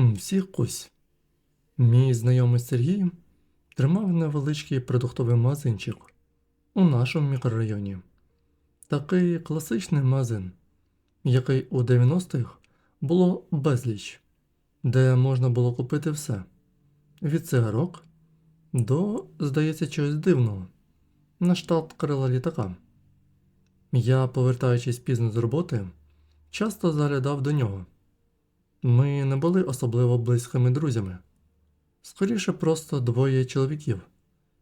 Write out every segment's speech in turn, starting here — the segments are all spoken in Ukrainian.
Всіх кусь. Мій знайомий Сергій тримав невеличкий продуктовий магазинчик у нашому мікрорайоні. Такий класичний магазин, який у 90-х було безліч, де можна було купити все: від цигарок до, здається, чогось дивного, на штат крила літака. Я, повертаючись пізно з роботи, часто заглядав до нього. Ми не були особливо близькими друзями, скоріше просто двоє чоловіків,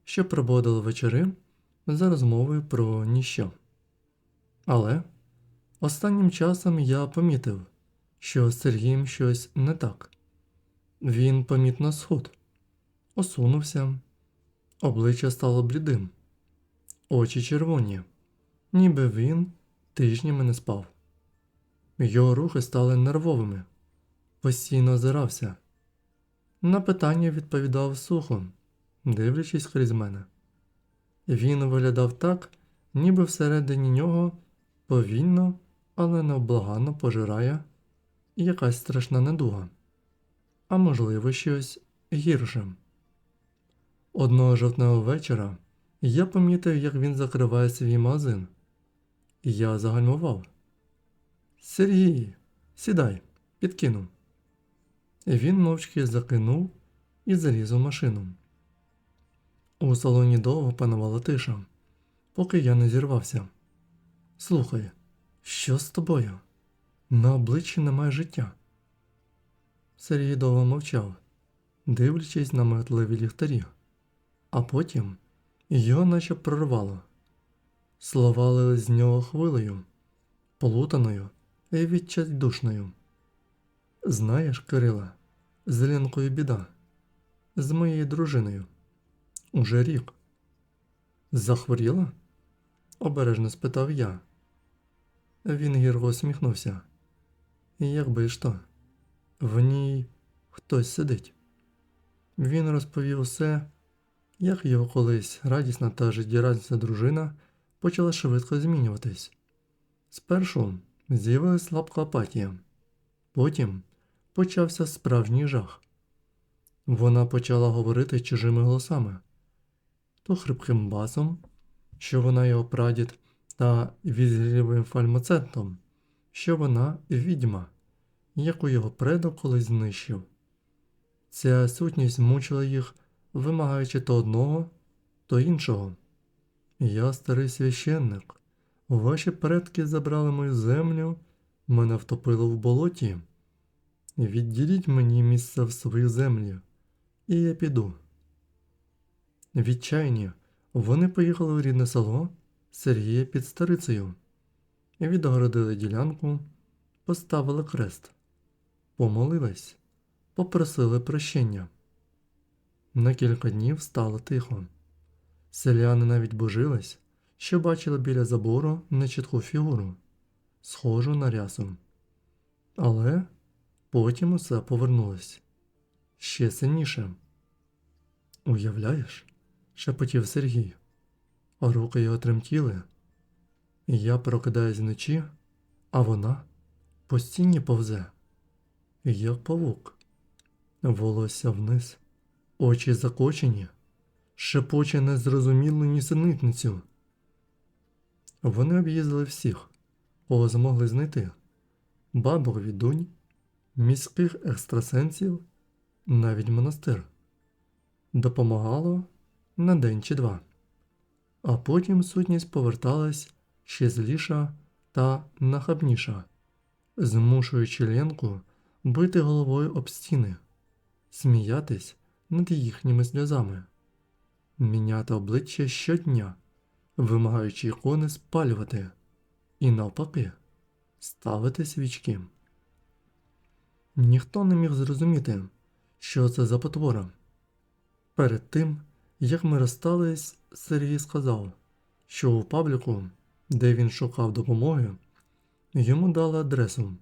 що проводили вечори за розмовою про ніщо. Але останнім часом я помітив, що з Сергієм щось не так. Він помітно схуд, осунувся, обличчя стало блідим, очі червоні, ніби він тижнями не спав. Його рухи стали нервовими, постійно озирався. На питання відповідав сухо, дивлячись крізь мене. Він виглядав так, ніби всередині нього повільно, але невблаганно пожирає якась страшна недуга, а можливо, щось гірше. Одного жовтневого вечора я помітив, як він закриває свій магазин. Я загальмував. Сергій, сідай, підкину. Він мовчки закинув і заліз у машину. У салоні довго панувала тиша, поки я не зірвався. Слухай, що з тобою? На обличчі немає життя. Сергій довго мовчав, дивлячись на метливі ліхтарі, а потім його наче прорвало. Слова лили з нього хвилею, полутаною і відчайдушною. Знаєш, Кирила, з Ленкою біда, з моєю дружиною. Уже рік. Захворіла? обережно спитав я. Він гірко усміхнувся. Якби ж то, в ній хтось сидить. Він розповів усе, як його колись радісна та життєрадісна дружина почала швидко змінюватись. Спершу з'явилась слабка апатія, потім почався справжній жах. Вона почала говорити чужими голосами, то хрипким басом, що вона його прадід, та візгливим фальмоцентом, що вона відьма, яку його предок колись знищив. Ця сутність мучила їх, вимагаючи то одного, то іншого. Я старий священник. Ваші предки забрали мою землю, мене втопило в болоті. Відділіть мені місце в своїй землі, і я піду. Відчайні, вони поїхали в рідне село Сергія під старицею, відгородили ділянку, поставили крест, помолились, попросили прощення. На кілька днів стало тихо. Селяни навіть божились, що бачили біля забору нечітку фігуру, схожу на рясу. Але потім усе повернулось ще сильніше. Уявляєш? шепотів Сергій. Руки його тремтіли. Я прокидаюсь вночі, а вона по стіні повзе, як павук, волосся вниз, очі закочені, шепоче незрозумілу нісенітницю. Вони об'їздили всіх, кого змогли знайти бабок відунь, міських екстрасенсів, навіть монастир. Допомагало на день чи два. А потім сутність поверталась ще зліша та нахабніша, змушуючи Ленку бити головою об стіни, сміятись над їхніми сльозами, міняти обличчя щодня, вимагаючи ікони спалювати, і навпаки, ставити свічки. Ніхто не міг зрозуміти, що це за потвора. Перед тим, як ми розстались, Сергій сказав, що у пабліку, де він шукав допомоги, йому дали адресу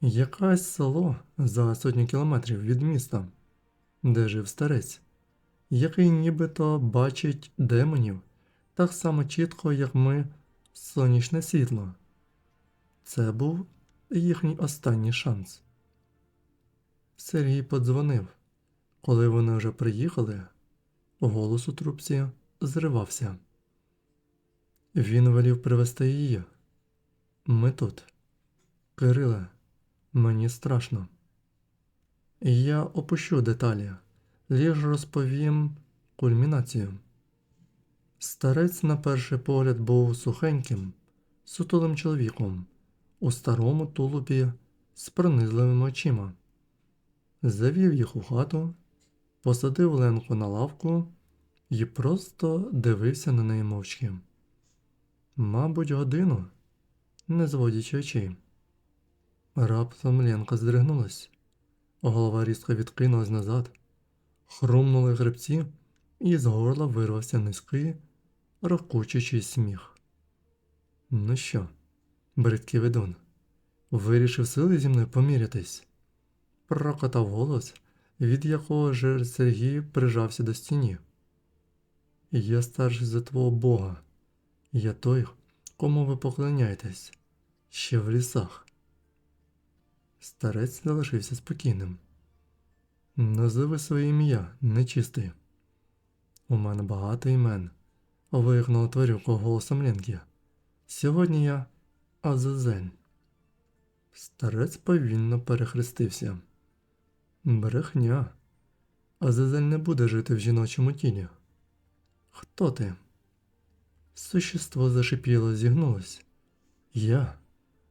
якесь село за сотні кілометрів від міста, де жив старець, який нібито бачить демонів так само чітко, як ми сонячне світло. Це був їхній останній шанс. Сергій подзвонив. Коли вони вже приїхали, голос у трубці зривався. Він велів привезти її. Ми тут. Кириле, мені страшно. Я опущу деталі, лиш розповім кульмінацію. Старець на перший погляд був сухеньким, сутулим чоловіком у старому тулубі з пронизливими очима. Завів їх у хату, посадив Ленку на лавку і просто дивився на неї мовчки. Мабуть, годину, не зводячи очей. Раптом Ленка здригнулась. Голова різко відкинулась назад, хрумнули гребці, і з горла вирвався низький, рокучий сміх. Ну що, бридкий ведун, вирішив сили зі мною помірятись? Прокотав голос, від якого же Сергій прижався до стіні. Я старший за твого Бога, я той, кому ви поклоняєтесь, ще в лісах. Старець залишився спокійним. Називи своє ім'я, нечистий. У мене багато імен, вигнала тварюка голосом Ленкі. Сьогодні я Азазель. Старець повільно перехрестився. Брехня. Азазель не буде жити в жіночому тілі. Хто ти? Существо зашипіло, зігнулось. Я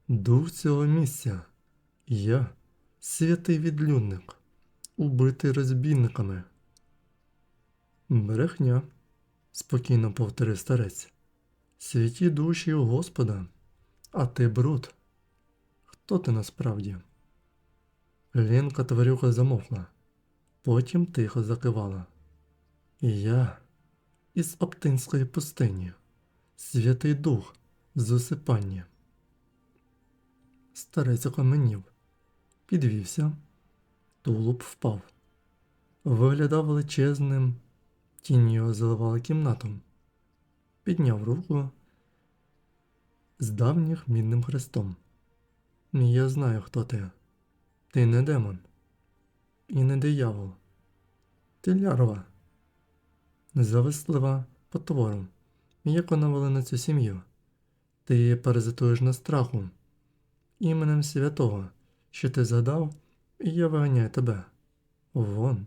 дух цього місця. Я святий відлюдник, убитий розбійниками. Брехня, спокійно повторив старець. Святі душі у Господа, а ти бруд. Хто ти насправді? Ленка тварюка замовкла, потім тихо закивала. Я із Оптинської пустині, Святий Дух з усипання. Старець окаменів, підвівся, тулуб впав. Виглядав величезним, тіні його заливала кімнату. Підняв руку з давніх мідним хрестом. Я знаю, хто ти. Ти не демон. І не диявол. Ти лярва. Завислива потвору. Як вона вели на цю сім'ю? Ти паразитуєш на страху. Іменем святого, що ти згадав, і я виганяю тебе. Вон.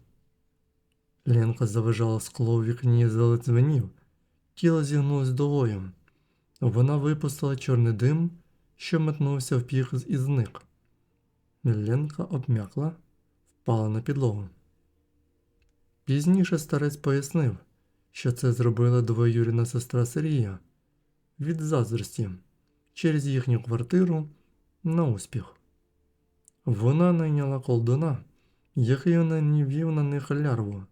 Ленка завижала скло в вікні заледзвенів, тіло зігнулось долою. Вона випустила чорний дим, що метнувся в піх і зник. Ленка обм'якла, впала на підлогу. Пізніше старець пояснив, що це зробила двоюрідна сестра Сергія від заздрості через їхню квартиру на успіх. Вона найняла колдуна, який нанівів на них лярву,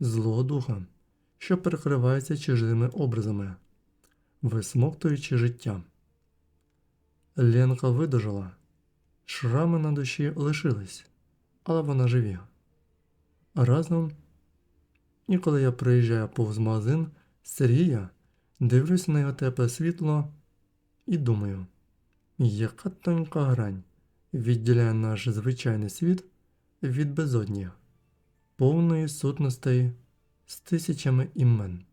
злого духа, що перекривається чужими образами, висмоктуючи життя. Ленка видужала, шрами на душі лишились, але вона живі. Разом, і коли я приїжджаю повз магазин Сергія, дивлюсь на його тепле світло і думаю, яка тонька грань відділяє наш звичайний світ від безодні, повної сутностей з тисячами імен.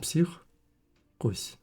Псих Кось.